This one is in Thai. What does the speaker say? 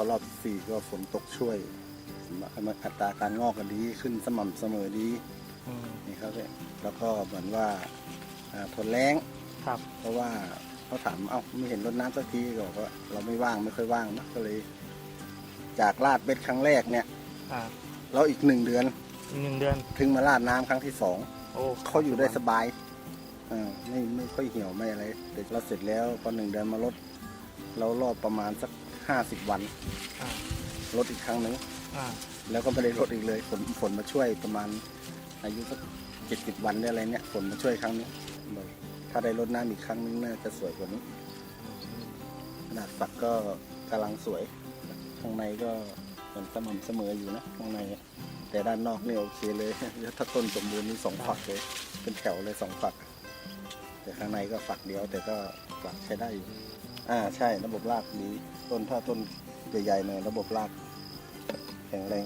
อรอบสี่ก็ฝนตกช่วยมันอัตราการงอกก็ดีขึ้นสม่ำเสมอดีอืมนี่ครับเนี่ยแล้วก็เหมือนว่าอ่าทนแรงครับ เพราะว่าเขาถามเอ้าไม่เห็นรดน้ำสักทีก็บอกว่าเราไม่ว่างไม่ค่อยว่างนะก็เลย จากลาดเบ็ดครั้งแรกเนี่ยอ่าแล้วอีกหนึ่งเดือนอีกหนึ่งเดือน ถึงมาลาดน้ำครั้งที่สองโอ้เขาอยู่ได้สบายอ่าไม่ไม่ค่อยเหี่ยวไม่อะไรเด็กเราเสร็จแล้วพอหนึ่งเดือนมาลด เรารอบประมาณสักห้าสิบวันอ่าลดอีกครั้งหนึ่งอ่าแล้วก็ไม่ได้ลดอีกเลยฝนฝนมาช่วยประมาณอายุสักเจ็ดสิบวันได้อะไรเนี่ยฝนมาช่วยครั้งนี้บอกถ้าได้ลดน้ำอีกครั้งนึงน่าจะสวยกว่านี้ ขนาดฝักก็กำลังสวย ข้างในก็เป็นสม่ำเสมออยู่นะข้างในแต่ด้านนอกนี่โอเคเลย ถ้าต้นสมบูรณ์นี่สองฝักเลย เป็นแถวเลยสองฝัก แต่ข้างในก็ฝักเดียวแต่ก็ฝักใช้ได้อยู่ อ่าใช่ระบบรากดีต้นถ้าต้นใหญ่ๆหน่อยระบบรากแข็งแรง